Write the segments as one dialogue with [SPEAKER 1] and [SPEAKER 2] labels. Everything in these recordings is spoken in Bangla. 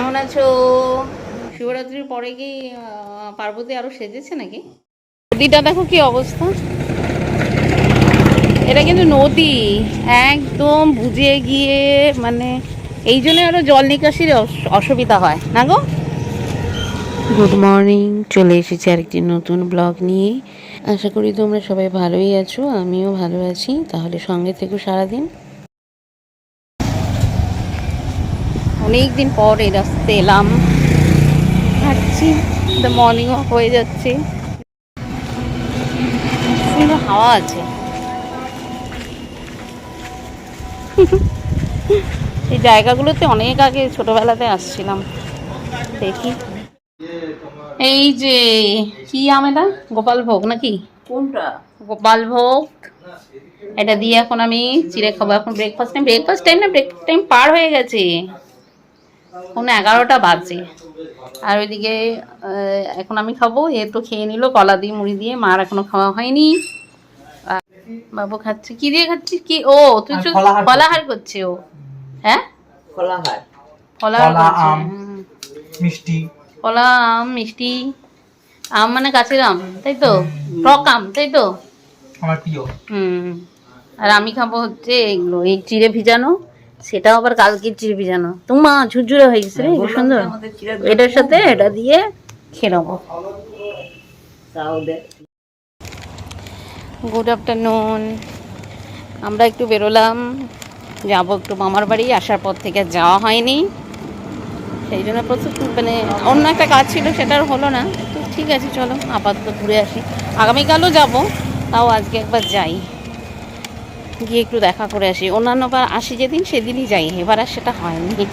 [SPEAKER 1] কেমন আছো? শিবরাত্রির পরে কি পার্বতী আরও সেজেছে নাকি? নদীটা দেখো কি অবস্থা। এটা কিন্তু নদী। একদম বুঝে গিয়ে মানে এই জন্য আরও জল নিকাশির অসুবিধা হয়। না গো? গুড মর্নিং চলে এসেছি আরেকটি নতুন ব্লগ নিয়ে। আশা করি তোমরা সবাই ভালোই আছো আমিও ভালো আছি। তাহলে সঙ্গে থেকো সারাদিন। অনেক দিন পর এই রাস্তায় এলাম। হাঁটছি দ্য মর্নিং ওয়াক হয়ে যাচ্ছে। সুন্দর হাওয়া আছে। এই জায়গাগুলোতে অনেক আগে ছোটবেলাতে আসছিলাম। দেখি। এই যে কি আম এটা? গোপাল ভোগ নাকি?
[SPEAKER 2] কোনটা?
[SPEAKER 1] গোপাল ভোগ। এটা দিয়ে এখন আমি চিড়ে খাব। এখন ব্রেকফাস্ট টাইম ব্রেকফাস্ট টাইম না ব্রেক টাইম পার হয়ে গেছে। এখন এগারোটা বাজে। আর ওইদিকে এখন আমি খাব এ তো খেয়ে নিল কলা দিয়ে মুড়ি দিয়ে মার এখনও খাওয়া হয়নি। বাবু খাচ্ছে কি দিয়ে খাচ্ছি কি? ও তুই
[SPEAKER 3] ফলাহার
[SPEAKER 1] করছে। ও। হ্যাঁ? ফলাহার।
[SPEAKER 3] মিষ্টি।
[SPEAKER 1] কলা আম মিষ্টি। আম মানে গাছের আম তাই তো? টক আম তাই তো?
[SPEAKER 3] আমার প্রিয়।
[SPEAKER 1] হুম। আর আমি খাব হচ্ছে এগুলো এই চিড়ে ভিজানো। সেটাও আবার কালকের চিড়ে ভিজানো তোমা ঝুরঝুরে হয়ে গেছে রে সুন্দর। এটার সাথে এটা দিয়ে খেয়ে নেব। গুড আফটারনুন আমরা একটু বেরোলাম। যাব একটু মামার বাড়ি আসার পর থেকে আর যাওয়া হয়নি। সেই জন্য প্রচুর মানে অন্য একটা কাজ ছিল সেটা আর হলো না। তো ঠিক আছে চলো আপাতত ঘুরে আসি। আগামীকালও যাব তাও আজকে একবার যাই। গিয়ে একটু দেখা করে আসি। অন্যান্য বার আসি যেদিন, সেদিনই যাই। এবার আর সেটা হয়নি।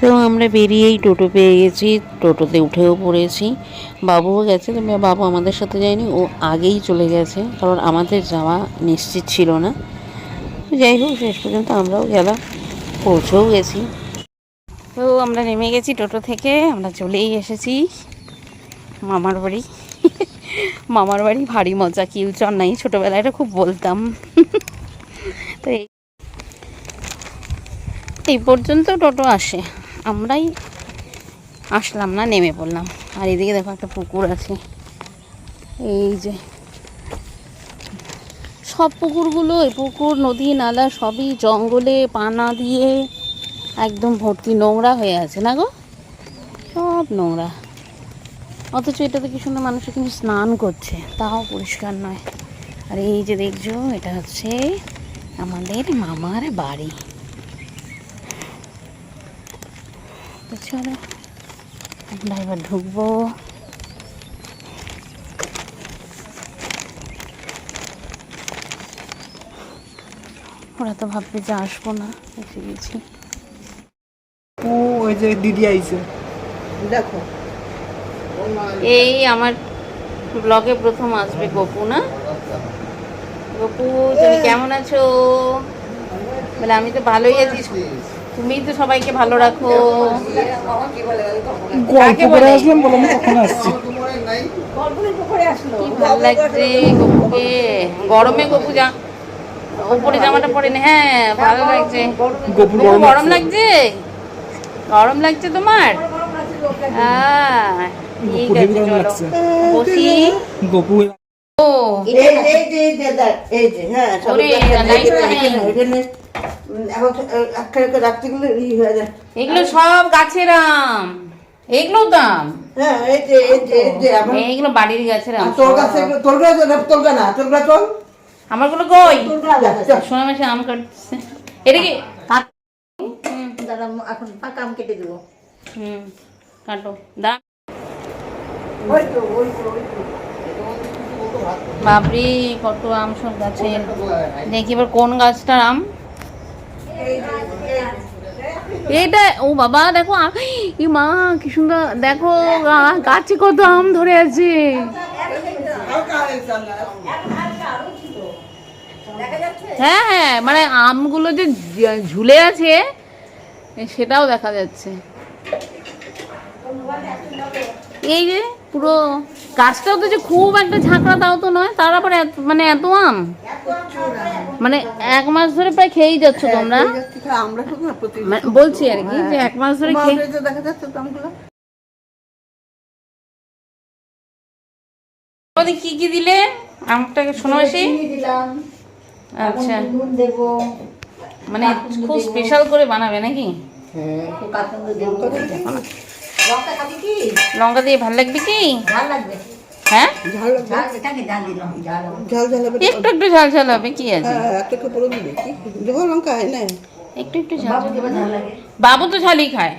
[SPEAKER 1] তো আমরা বেরিয়েই টোটো পেয়ে গেছি। টোটোতে উঠেও পড়েছি। বাবুও গেছে তবে বাবু আমাদের সাথে যায়নি। ও আগেই চলে গেছে। কারণ আমাদের যাওয়া নিশ্চিত ছিল না। যাই হোক, শেষ পর্যন্ত আমরাও গেলাম। পৌঁছেও গেছি। তো আমরা নেমে গেছি টোটো থেকে। আমরা চলেই এসেছি। মামার বাড়ি। মামার বাড়ি ভারী মজা কিউচর নাই ছোটোবেলায় এটা খুব বলতাম। তো এই এই পর্যন্ত টোটো আসে। আমরাই আসলাম না, নেমে পড়লাম। আর এদিকে দেখো একটা পুকুর আছে। এই যে সব পুকুরগুলো, এই পুকুর, নদী, নালা, সবই জঙ্গলে পানা দিয়ে একদম ভর্তি নোংরা হয়ে আছে না গো? সব নোংরা। অথচ এটাতে কি সুন্দর মানুষ কিন্তু স্নান করছে। তাও পরিষ্কার নয়। আর এই যে দেখছ এটা হচ্ছে আমাদের মামার বাড়ি। তো চলো আমরা এবার ঢুকবো। ওরা তো ভাববে যে আসব না এসে গেছি।
[SPEAKER 3] ও ওই যে দিদি আইছে।
[SPEAKER 2] দেখো
[SPEAKER 1] এই আমার ব্লগে প্রথম আসবে গপু না? গপু তুমি কেমন আছো? বলে আমি তো ভালোই আছি। তুমি তো সবাইকে ভালো রাখো। কাকে বলে?
[SPEAKER 3] আসলাম বলে আমি কখন আসছি
[SPEAKER 1] কি ভালো লাগছে গপুকে? গরমে গপু যা উপরে জামাটা পরে নে। হ্যাঁ ভালো লাগছে।
[SPEAKER 3] গরম লাগছে।
[SPEAKER 1] গরম লাগছে তোমার? আহ, ঠিক আছে চলো। বসি।
[SPEAKER 3] গপু
[SPEAKER 1] ও
[SPEAKER 2] এই এই যে এই যে হ্যাঁ
[SPEAKER 1] ওরে,
[SPEAKER 2] গেলে
[SPEAKER 1] এগুলো সব গাছের আম। এগুলো দাম।
[SPEAKER 2] হ্যাঁ আমার
[SPEAKER 1] এইগুলো বাড়ির গাছের আম
[SPEAKER 2] আর তোর কাছে তোর কাছে তোর কাছে না তোর কাছে চল
[SPEAKER 1] আমারগুলো কই?
[SPEAKER 2] চল
[SPEAKER 1] সোনা মাসে আম কাটছে। এটা কি কাট
[SPEAKER 2] দাদা এখন পাকা আম কেটে দেবো।
[SPEAKER 1] হুম কাটো। দা
[SPEAKER 2] ওই তো ওই তো ওই তো
[SPEAKER 1] বাবরি কত আম সব গাছের দেখি এবার কোন গাছটার আম। এইটা ও বাবা, দেখো মা, কি সুন্দর। দেখো গাছে কত আম ধরে আছে। হ্যাঁ হ্যাঁ মানে আমগুলো যে ঝুলে আছে, সেটাও দেখা যাচ্ছে। এই যে পুরো গাছটাও তো যে খুব একটা ঝাঁকড়া তাও তো নয় তার আবার এত- মানে এত আম? মানে এক মাস ধরে প্রায় খেয়েই যাচ্ছ তোমরা?
[SPEAKER 2] এই যাচ্ছে, তাহলে আমরা তো না প্রতি
[SPEAKER 1] মানে বলছি আর কি যে এক মাস ধরে খেয়ে
[SPEAKER 2] দেখা যাচ্ছে তো
[SPEAKER 1] কি কি দিলে? আমটাকে শোনাসি
[SPEAKER 4] দিলাম
[SPEAKER 1] আচ্ছা। মানে খুব স্পেশাল করে বানাবে নাকি?
[SPEAKER 4] হ্যাঁ। লঙ্কা খাবি কি?
[SPEAKER 1] লঙ্কা দিয়ে ভালো লাগবে কি? হ্যাঁ? একটু একটু ঝাল ঝাল হবে কি আছে?
[SPEAKER 2] একটা করে পড়ে দিবে কি? যখন লঙ্কা না?
[SPEAKER 1] একটু একটু ঝাল
[SPEAKER 4] বাবু
[SPEAKER 1] তো ঝালই খায়।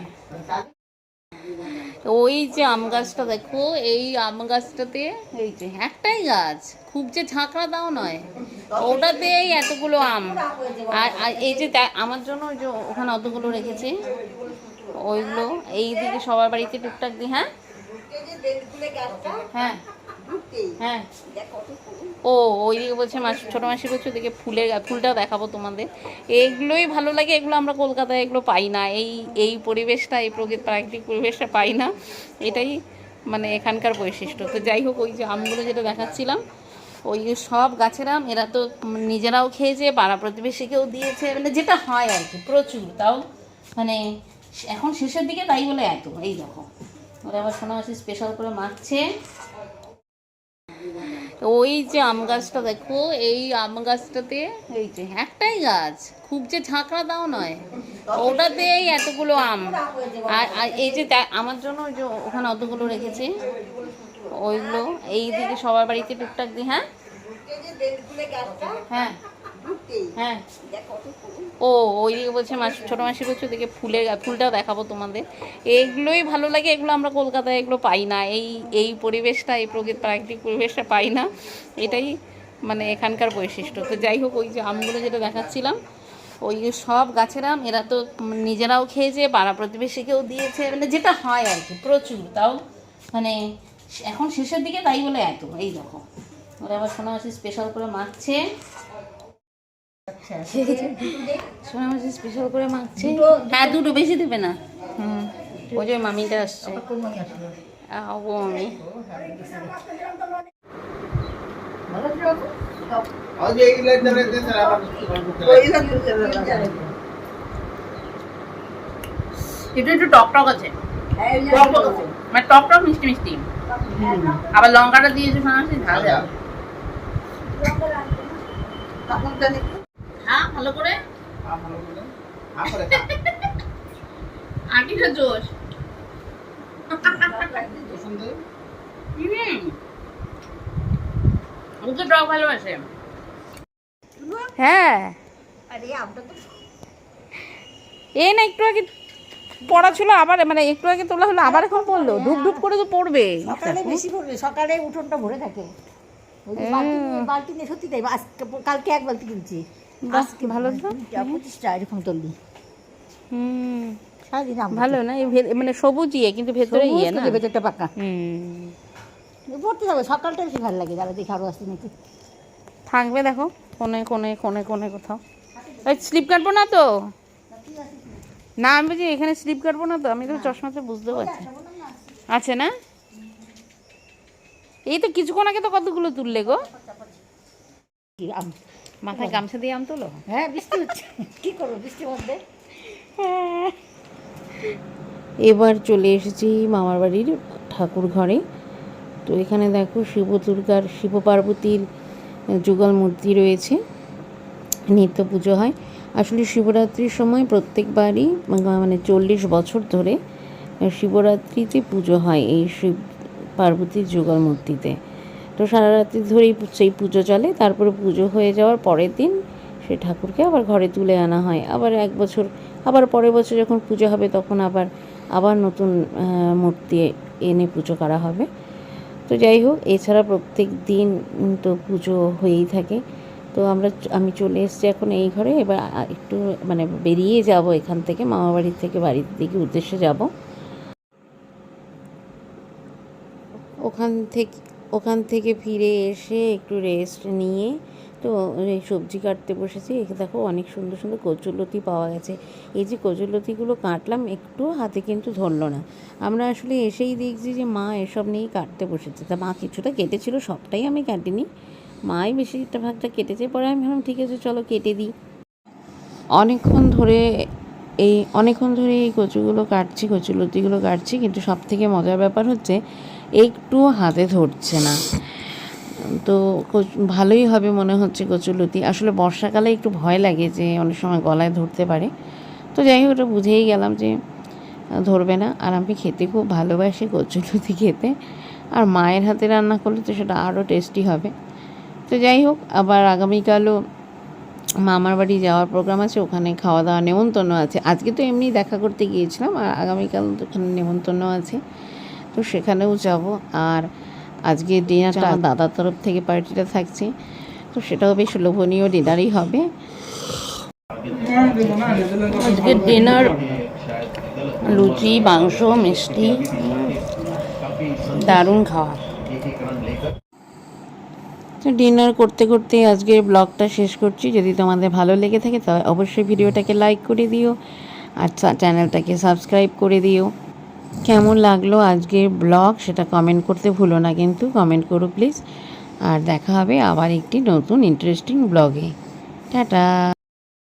[SPEAKER 1] ওই যে আম গাছটা দেখো এই আম গাছটাতে এই যে একটাই গাছ খুব যে ঝাঁকড়া দাও নয়। ওটাতেই এতগুলো আম। আর আর এই যে আমার জন্য ওই যে ওখানে অতগুলো রেখেছি। ওইগুলো এই দিকে সবার বাড়িতে টুকটাক দিই হ্যাঁ? হ্যাঁ। হ্যাঁ। ও, ওইদিকে বলছে মাস, ছোটো মাসি বলছে ওদিকে ফুলের ফুলটাও দেখাবো তোমাদের। এইগুলোই ভালো লাগে, এগুলো আমরা কলকাতায় এগুলো পাই না। এই এই পরিবেশটা, এই প্রকৃতি প্রাকৃতিক পরিবেশটা পাই না। এটাই মানে এখানকার বৈশিষ্ট্য। তো যাই হোক, ওই যে আমগুলো যেটা দেখাচ্ছিলাম, ওই সব গাছের আম এরা তো নিজেরাও খেয়েছে, পাড়া প্রতিবেশীকেও দিয়েছে মানে যেটা হয় আর কি, প্রচুর। তাও মানে এখন শেষের দিকে তাই বলে এত, এই দেখো। ওরা আবার শোনা মাসি স্পেশাল করে মাখছে। ওই যে আম গাছটা দেখো, এই আম গাছটাতে, এই যে একটাই গাছ, খুব যে ঝাঁকড়া দাও নয়। ওটাতে এই এতগুলো আম। আর এই যে আমার জন্য ওই যে ওখানে অতগুলো রেখেছি। ওইগুলো, এই দিকে সবার বাড়িতে টুকটাক দিই হ্যাঁ? হ্যাঁ। হ্যাঁ। ও ওইদিকে বলছে মাস ছোটো মাসি বলছে ওদিকে ফুলের ফুলটাও দেখাবো তোমাদের। এইগুলোই ভালো লাগে এগুলো আমরা কলকাতায় এগুলো পাই না। এই এই পরিবেশটা এই প্রকৃতি প্রাকৃতিক পরিবেশটা পাই না। এটাই মানে এখানকার বৈশিষ্ট্য। তো যাই হোক ওই যে আমগুলো যেটা দেখাচ্ছিলাম ওই সব গাছের আম এরা তো নিজেরাও খেয়েছে পাড়া প্রতিবেশীকেও দিয়েছে মানে যেটা হয় আর কি প্রচুর। তাও মানে এখন শেষের দিকে তাই বলে এত। এই দেখো। ওরা আবার শোনা মাসি স্পেশাল করে মাখছে। সোনা মাসি স্পেশাল করে মাখছে। হ্যাঁ দুটো বেশি দেবে না। হুম। ওই যে মামিটা আসছে। ও মামি। একটু একটু টক টক আছে। টক টক আছে। মানে টক টক মিষ্টি মিষ্টি। আবার লঙ্কাটা দিয়েছে সোনা মাসি ঝাল ঝাল হ্যাঁ ভালো করে? আটিটা জোশ। ও তো টক ভালোবাসে। হ্যাঁ।
[SPEAKER 4] আরে তো
[SPEAKER 1] এই না একটু আগে পড়া ছিল আবার মানে একটু আগে তোলা হলো আবার এখন পড়ল। ধূপ ধূপ করে তো পড়বে।
[SPEAKER 4] সকালে বেশি পড়বে সকালে উঠোনটা ভরে থাকে। বালতি নিয়ে- বালতি নিয়ে সত্যি তাই কালকে এক বালতি কিনছি।
[SPEAKER 1] বাহ, ভালো তো।
[SPEAKER 4] পঁচিশটা এরকম তুললি
[SPEAKER 1] হুম। ভালো না মানে সবুজ ইয়ে কিন্তু ভেতরে ইয়ে না।
[SPEAKER 4] ভেতরটা পাকা।
[SPEAKER 1] হুম।
[SPEAKER 4] পড়তে যাবে সকালটা বেশি ভালো লাগে যারা দেখে নাকি।
[SPEAKER 1] থাকবে দেখো কোনে কোনে কোনে কোনে কোথাও। ওই স্লিপ কাটবো না তো? না আমি বলছি এখানে স্লিপ কাটবো না তো? আমি তো চশমাতে বুঝতে পারছি। আছে না? এই তো কিছুক্ষণ আগে তো কতগুলো তুললে গো? মাথায় গামছা দিয়ে আম তোলো?
[SPEAKER 4] হ্যাঁ বৃষ্টি হচ্ছে। কি করব বৃষ্টির মধ্যে?
[SPEAKER 1] এবার চলে এসেছি মামার বাড়ির ঠাকুর ঘরে। তো এখানে দেখো শিব দুর্গার শিব পার্বতীর যুগল মূর্তি রয়েছে। নিত্য পুজো হয়। আসলে শিবরাত্রির সময় প্রত্যেকবারই মানে চল্লিশ বছর ধরে শিবরাত্রিতে পুজো হয় এই শিব পার্বতীর যুগল মূর্তিতে। তো সারা রাত্রি ধরেই সেই পুজো চলে। তারপরে পুজো হয়ে যাওয়ার পরের দিন সে ঠাকুরকে আবার ঘরে তুলে আনা হয়। আবার এক বছর, আবার পরের বছর যখন পুজো হবে তখন আবার আবার নতুন মূর্তি এনে পুজো করা হবে। তো যাই হোক, এছাড়া প্রত্যেক দিন তো পুজো হয়েই থাকে। তো আমরা আমি চলে এসেছি এখন এই ঘরে। এবার একটু মানে বেরিয়ে যাব এখান থেকে মামা বাড়ির থেকে বাড়ির দিকে উদ্দেশ্যে যাব। ওখান থেকে ওখান থেকে ফিরে এসে একটু রেস্ট নিয়ে তো সবজি কাটতে বসেছি। দেখো অনেক সুন্দর সুন্দর কচুরলতি পাওয়া গেছে। এই যে কচুরলতিগুলো কাটলাম একটু হাতে কিন্তু ধরলো না। আমরা আসলে এসেই দেখছি যে মা এসব নিয়েই কাটতে বসেছে। তা মা কিছুটা কেটেছিল, সবটাই আমি কাটিনি। মাই বেশিটা ভাগটা কেটেছে, পরে আমি ভাবলাম, ঠিক আছে, চলো কেটে দিই। অনেকক্ষণ ধরে এই, অনেকক্ষণ ধরে এই কচুগুলো কাটছি কচুলতিগুলো কাটছি, কিন্তু সব থেকে মজার ব্যাপার হচ্ছে একটু হাতে ধরছে না। তো ভালোই হবে মনে হচ্ছে কচুলতি। আসলে বর্ষাকালে একটু ভয় লাগে যে অনেক সময় গলায় ধরতে পারে। তো যাই হোক, ওটা বুঝেই গেলাম যে ধরবে না। আর আমি খেতে খুব ভালোবাসি কচুলতি খেতে। আর মায়ের হাতে রান্না করলে তো সেটা আরও টেস্টি হবে। তো যাই হোক, আবার আগামীকালও মামার বাড়ি যাওয়ার প্রোগ্রাম আছে, ওখানে খাওয়া দাওয়া নেমন্তন্ন আছে। আজকে তো এমনি দেখা করতে গিয়েছিলাম, আর আগামীকাল তো ওখানে নেমন্তন্ন আছে। তো সেখানেও যাব। আর আজকে ডিনারটা দাদার তরফ থেকে পার্টিটা থাকছে। তো সেটাও বেশ লোভনীয় ডিনারই হবে। আজকে ডিনার লুচি মাংস মিষ্টি দারুণ খাওয়া। তো ডিনার করতে করতে আজকের ব্লগটা শেষ করছি। যদি তোমাদের ভালো লেগে থাকে তাহলে অবশ্যই ভিডিওটাকে লাইক করে দিও। আর চ্যানেলটাকে সাবস্ক্রাইব করে দিও। কেমন লাগল আজকের ব্লগ সেটা কমেন্ট করতে ভুলো না কিন্তু কমেন্ট করো প্লিজ আর দেখা হবে আবার একটি নতুন ইন্টারেস্টিং ব্লগে টাটা।